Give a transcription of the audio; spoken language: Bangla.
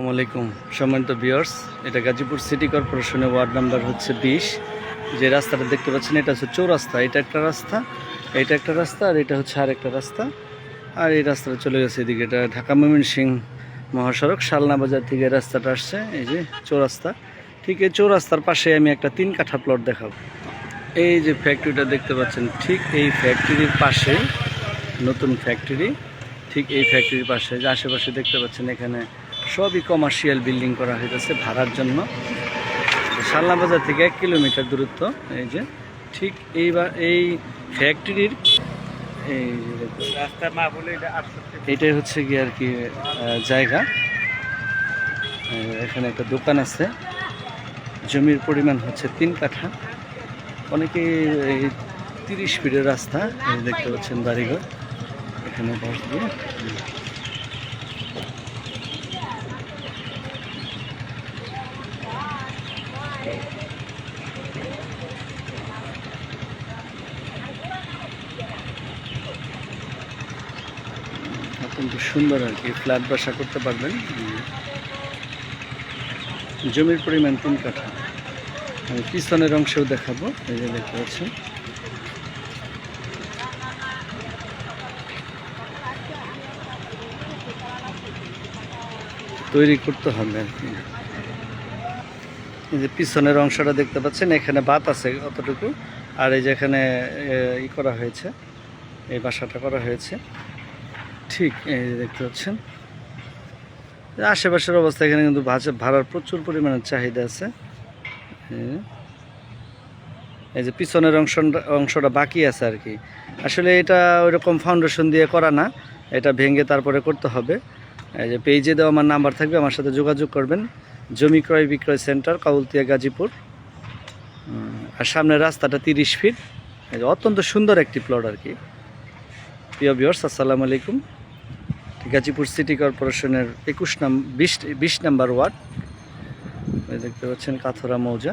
আসসালামু আলাইকুম, সম্মানিত বিয়ার্স এটা গাজীপুর সিটি কর্পোরেশনের ওয়ার্ড নাম্বার হচ্ছে বিশ। যে রাস্তাটা দেখতে পাচ্ছেন, এটা হচ্ছে চৌরাস্তা। এটা একটা রাস্তা, এটা একটা রাস্তা, আর এটা হচ্ছে আরেকটা রাস্তা। আর এই রাস্তাটা চলে গেছে এদিকে, এটা ঢাকা ময়মনসিং মহাসড়ক, শালনা বাজার থেকে রাস্তাটা আসছে, এই যে চৌরাস্তা। ঠিক এই চৌরাস্তার পাশে আমি একটা তিন কাঠা প্লট দেখাবো। এই যে ফ্যাক্টরিটা দেখতে পাচ্ছেন, ঠিক এই ফ্যাক্টরির পাশে, নতুন ফ্যাক্টরি ঠিক এই ফ্যাক্টরির পাশে, যে আশেপাশে দেখতে পাচ্ছেন, এখানে সবই কমার্শিয়াল বিল্ডিং করা হয়েছে ভাড়ার জন্য। শালনা বাজার থেকে এক কিলোমিটার দূরত্ব এই যে। ঠিক এইবার এই ফ্যাক্টরির এই এটাই হচ্ছে কি আর কি জায়গা। এখানে একটা দোকান আছে। জমির পরিমাণ হচ্ছে তিন কাঠা। অনেকে এই তিরিশ ফিটের রাস্তা দেখতে পাচ্ছেন বাড়িঘর। এখানে বসবে অত্যন্ত সুন্দর আর কি, ফ্ল্যাট বাসা করতে পারবেন। জমির পরিমাণ তিন কাঠা। আমি পিছনের অংশেও দেখাবো, এই যে দেখতে পাচ্ছেন। তৈরি করতে হবে আর কি। এই যে পিছনের অংশটা দেখতে পাচ্ছেন, এখানে বাত আছে অতটুকু। আর এই যে এখানে ই করা হয়েছে, এই বাসাটা করা হয়েছে। ঠিক, এই যে দেখতে পাচ্ছেন। আশেপাশের অবস্থা এখানে কিন্তু ভাড়ার প্রচুর পরিমাণে চাহিদা আছে। হ্যাঁ। এই যে পিছনের অংশটা অংশটা বাকি আছে আর কি। আসলে এটা ওইরকম ফাউন্ডেশন দিয়ে করা না, এটা ভেঙে তারপরে করতে হবে। এই যে পেজে দেওয়া আমার নাম্বার থাকবে, আমার সাথে যোগাযোগ করবেন। জমি ক্রয় বিক্রয় সেন্টার কাউলতিয়া, গাজীপুর। আর সামনের রাস্তাটা তিরিশ ফিট এই যে অত্যন্ত সুন্দর একটি প্লট আর কি। প্রিয় বিয়র্স আসসালামু আলাইকুম। গাজীপুর সিটি কর্পোরেশনের একুশ নাম বিশ বিশ নাম্বার ওয়ার্ড। দেখতে পাচ্ছেন কাথরা মৌজা।